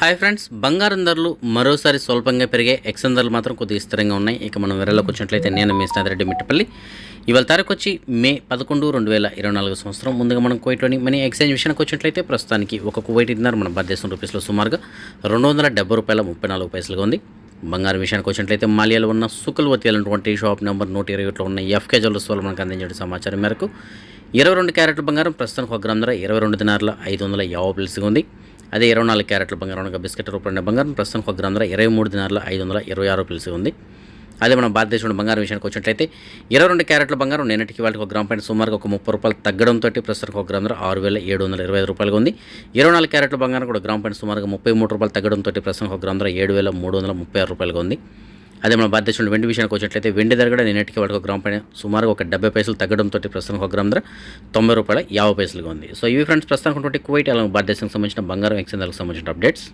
Hi friends బంగారం ధరలు మరోసారి స్వల్పంగా పెరిగే ఎక్సన్ ధరలు మాత్రం కొద్దిగా స్థిరంగా ఉన్నాయి. ఇక మనం వెరలోకి వచ్చినట్లయితే నేను మీ స్నేహితుడి మిట్టపల్లి. ఇవాళ తారీఖు వచ్చి మే పదకొండు రెండు వేల ఇరవై నాలుగు సంవత్సరం. ముందుగా మనం కువైట్లోని మనీ ఎక్స్చేంజ్ విషయానికి వచ్చినట్లయితే ప్రస్తుతానికి ఒక కువైట్ ఇద్దరు మన భారతదేశం రూపీస్లో సుమారుగా రెండు వందల డెబ్బై రూపాయల ముప్పై నాలుగు పైసలుగా ఉంది. బంగారం విషయానికి వచ్చినట్లయితే మాలియాలో ఉన్న సుకుల్వతి అనేటువంటి షాప్ నెంబర్ నూట ఇరవై ఒకటిలో ఉన్న ఎఫ్కే జ్యువెల్స్ వాళ్ళు మనకు అందించిన సమాచారం మేరకు ఇరవై రెండు క్యారెట్ల బంగారం ప్రస్తుతానికి ఒక గ్రామ ధర ఇరవై రెండు దినారుల ఐదు వందల యాభై పైసలుగా ఉంది. అదే ఇరవై నాలుగు క్యారెట్ల బంగారం ఒక బిస్కెట్ రూపాయల బంగారం. ప్రస్తుతం ఒక గ్రామ ధర ఇరవై మూడు దినారులో ఐదు వందల ఇరవై ఆరు రూపాయలు ఉంది. అదే మన భారతదేశంలో బంగారం విషయానికి వచ్చినట్లయితే ఇరవై రెండు క్యారెట్ల బంగారం నిన్నటికి వాళ్ళకి ఒక గ్రామ పైన సుమారుగా ఒక ముప్పై రూపాయలు తగ్గడంతో ప్రస్తుతం ఒక గ్రామ ధర ఆరు వేల ఏడు వందల ఇరవై ఐదు రూపాయలుగా ఉంది. ఇరవై నాలుగు క్యారెట్ల బంగారం కూడా గ్రామ పైన సుమారుగా ముప్పై మూడు రూపాయలు తగ్గడంతో ప్రస్తుతం ఒక గ్రామ ధర ఏడు వేల మూడు వందల ముప్పై ఆరు రూపాయలుగా ఉంది. అదే మన భారతదేశంలో వెండి విషయానికి వచ్చినట్లయితే వెండి ధర కూడా నిన్నటికి వాటికి ఒక గ్రామ్ పైన సుమారుగా ఒక డెబ్బై పైసలు తగ్గడంతో ప్రస్తుతం ఒక గ్రామ్ ధర తొంభై రూపాయల యాభై పైసలుగా ఉంది. సో ఇవి ఫ్రెండ్స్ ప్రస్తుతం ఉన్నటువంటి కువైట్ అలాగే భారతదేశానికి సంబంధించిన బంగారం ఎక్స్చేంజ్లకు సంబంధించిన అప్డేట్స్